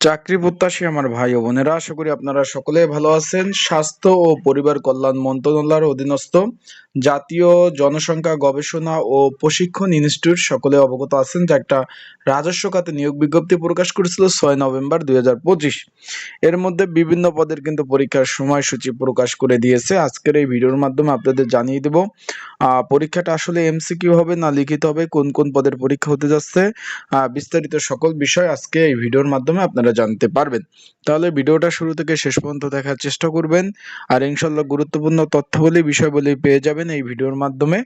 চাকরি প্রত্যাশী আমার ভাই ও বোনেরা, আশা করি আপনারা সকলে ভালো আছেন। স্বাস্থ্য ও পরিবার কল্যাণ মন্ত্রণালয়ের অধীনস্থ জাতীয় জনসংখ্যা গবেষণা ও প্রশিক্ষণ ইনস্টিটিউট সকলে অবগত আছেন যে একটা রাজস্ব খাতে নিয়োগ বিজ্ঞপ্তি প্রকাশ করেছিল ছয় নভেম্বর দু হাজার পঁচিশ। এর মধ্যে বিভিন্ন পদের কিন্তু পরীক্ষার সময়সূচি প্রকাশ করে দিয়েছে। আজকের এই ভিডিওর মাধ্যমে আপনাদের জানিয়ে দেব পরীক্ষাটা আসলে এমসিকিউ হবে না লিখিত হবে, কোন কোন পদের পরীক্ষা হতে যাচ্ছে বিস্তারিত সকল বিষয় আজকে এই ভিডিওর মাধ্যমে আপনারা জানতে পারবেন। তাহলে ভিডিওটা শুরু থেকে শেষ পর্যন্ত দেখার চেষ্টা করবেন। আর ইনশাল্লাহ গুরুত্বপূর্ণ তথ্যবলী, বিষয়বলী পেয়ে যাবেন এই ভিডিওর মাধ্যমে।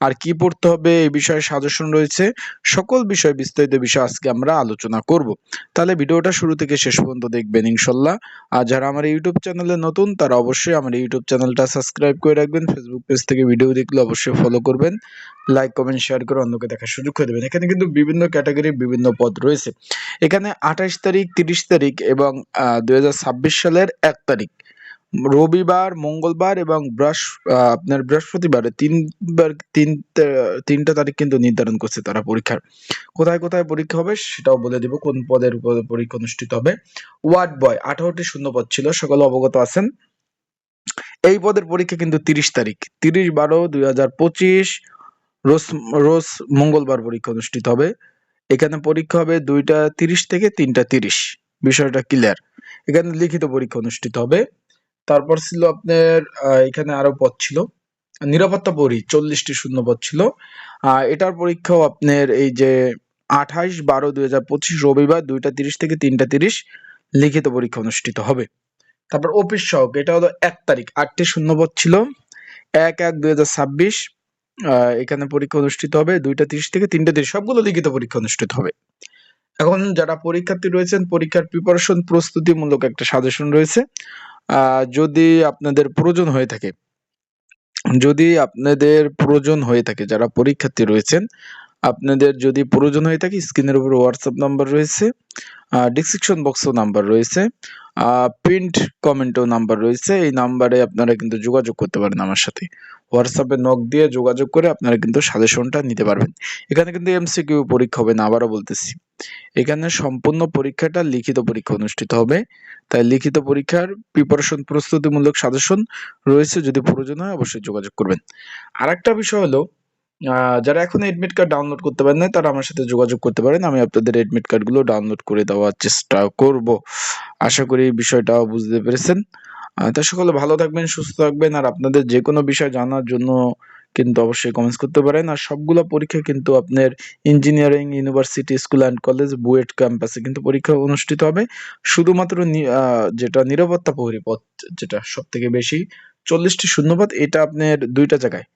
আর কি পড়তে হবে, এই বিষয়ে সাজেশন রয়েছে। সকল বিষয় বিস্তারিত বিষয় আজকে আমরা আলোচনা করব। তাহলে ভিডিওটা শুরু থেকে শেষ পর্যন্ত দেখবেন ইনশাল্লাহ আর যারা আমার ইউটিউব চ্যানেলে নতুন, তারা অবশ্যই আমার ইউটিউব চ্যানেলটা সাবস্ক্রাইব করে রাখবেন। ফেসবুক পেজ থেকে ভিডিও দেখলে অবশ্যই ফলো করবেন। লাইক কমেন্ট শেয়ার করে অন্যকে দেখার সুযোগ করে দেবেন। এখানে কিন্তু বিভিন্ন ক্যাটাগরির বিভিন্ন পদ রয়েছে। এখানে আঠাশ তারিখ তিরিশ তারিখ এবং দুই হাজার ছাব্বিশ সালের এক তারিখ। রবিবার মঙ্গলবার এবং বৃহস আহ, আপনার বৃহস্পতিবার তিনবার তিন তিনটা তারিখ কিন্তু নির্ধারণ করছে তারা পরীক্ষার। কোথায় কোথায় পরীক্ষা হবে সেটাও বলে দিব কোন পদের উপর পরীক্ষা অনুষ্ঠিত হবে। ওয়ার্ড বয় আঠারোটি শূন্য পদ ছিল সকলে অবগত আছেন। এই পদের পরীক্ষা কিন্তু তিরিশ তারিখ তিরিশ বারো দুই হাজার পঁচিশ রোজ রোজ মঙ্গলবার পরীক্ষা অনুষ্ঠিত হবে। এখানে পরীক্ষা হবে দুইটা তিরিশ থেকে তিনটা তিরিশ। বিষয়টা ক্লিয়ার এখানে লিখিত পরীক্ষা অনুষ্ঠিত হবে। তারপর ছিল আপনার এখানে আরও পদ ছিল। নিরাপত্তা পরি, চল্লিশটি শূন্য পদ ছিল এটার পরীক্ষাও আপনার এই যে আঠাইশ বারো দুই হাজার পঁচিশ রবিবার দুইটা তিরিশ থেকে তিনটা তিরিশ লিখিত পরীক্ষা অনুষ্ঠিত হবে। তারপর অফিস সহক, এটা হলো এক তারিখ, আটটি শূন্যপদ ছিল। এক এক দুই হাজার ছাব্বিশ এখানে পরীক্ষা অনুষ্ঠিত হবে দুইটা তিরিশ থেকে তিনটা তিরিশ, সবগুলো লিখিত পরীক্ষা অনুষ্ঠিত হবে। এখন যারা পরীক্ষার্থী রয়েছেন, পরীক্ষার প্রিপারেশন প্রস্তুতিমূলক একটা সাজেশন রয়েছে। যদি আপনাদের প্রয়োজন হয়ে থাকে, যদি আপনাদের প্রয়োজন হয়ে থাকে, যারা পরীক্ষার্থী রয়েছেন, আপনাদের যদি প্রয়োজন হয়ে থাকে স্ক্রিনের উপর হোয়াটসঅ্যাপ নাম্বার রয়েছে ডিসক্রিপশন বক্সও নাম্বার রয়েছে। প্রিন্ট কমেন্টও নাম্বার রয়েছে। এই নাম্বারে আপনারা কিন্তু যোগাযোগ করতে পারেন আমার সাথে। হোয়াটসঅ্যাপে নক দিয়ে যোগাযোগ করে আপনারা কিন্তু সাজেশনটা নিতে পারবেন। এখানে কিন্তু এমসিকিউ পরীক্ষা হবে না, আবারও বলতেছি। এখানে সম্পূর্ণ পরীক্ষাটা লিখিত পরীক্ষা অনুষ্ঠিত হবে। তাই লিখিত পরীক্ষার প্রিপারেশন প্রস্তুতিমূলক সাজেশন রয়েছে। যদি প্রয়োজন হয় অবশ্যই যোগাযোগ করবেন। আরেকটা বিষয় হলো যারা এখন এডমিট কার্ড ডাউনলোড করতে পারেন না তারা আমার সাথে যোগাযোগ করতে পারেন। আমি আপনাদের এডমিট কার্ডগুলো ডাউনলোড করে দেওয়ার চেষ্টা করব। আশা করি এই বিষয়টাও বুঝতে পেরেছেন। তা সকলে ভালো থাকবেন, সুস্থ থাকবেন, আর আপনাদের যে কোনো বিষয় জানার জন্য কিন্তু অবশ্যই কমেন্টস করতে পারেন। আর সবগুলো পরীক্ষা কিন্তু আপনার engineering university school and college BUET ক্যাম্পাসে কিন্তু পরীক্ষা অনুষ্ঠিত হবে। শুধুমাত্র যেটা নিরাপত্তা প্রহরী পদ যেটা সব থেকে বেশি, চল্লিশটি শূন্যপদ, এটা আপনার দুইটা জায়গায়।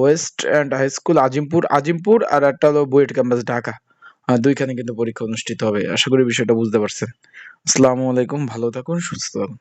West End High School Azimpur Azimpur আর একটা হলো বুয়েট ক্যাম্পাস ঢাকা দুইখানে কিন্তু পরীক্ষা অনুষ্ঠিত হবে। আশা করি বিষয়টা বুঝতে পারছেন। আসসালামু আলাইকুম, ভালো থাকুন, সুস্থ থাকুন।